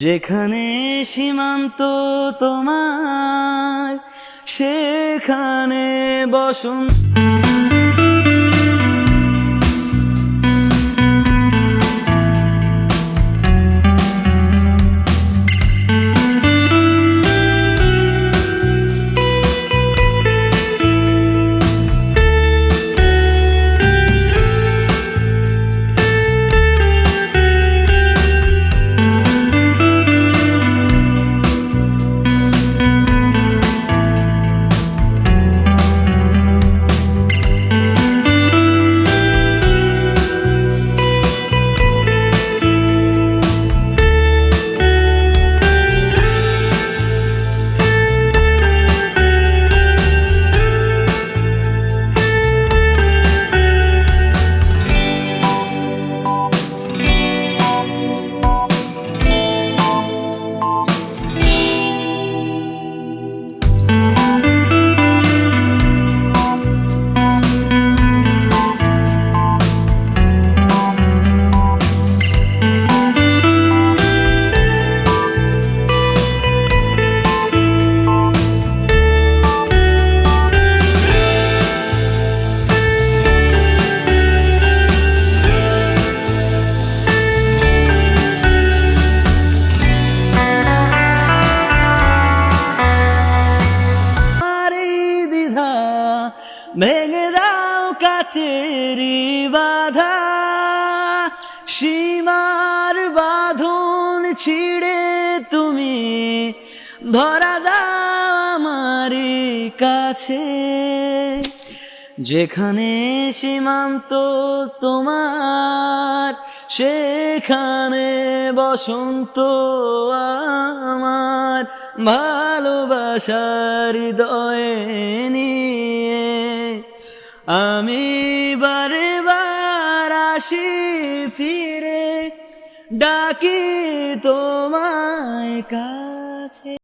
যেখানে সীমান্ত তোমার সেখানে বসন্ত ভেঙে দাও কাচেরি বাধা। সীমার বাঁধন ছিঁড়ে তুমি ধরা দাও আমারই কাছে। যেখানে সীমান্ত তোমার, সেখানে বসন্ত আমার। ভালোবাসার হৃদয়ে নিয়ে আমি বারে বার আসি ফিরে ডাকি তোমায় কাছে।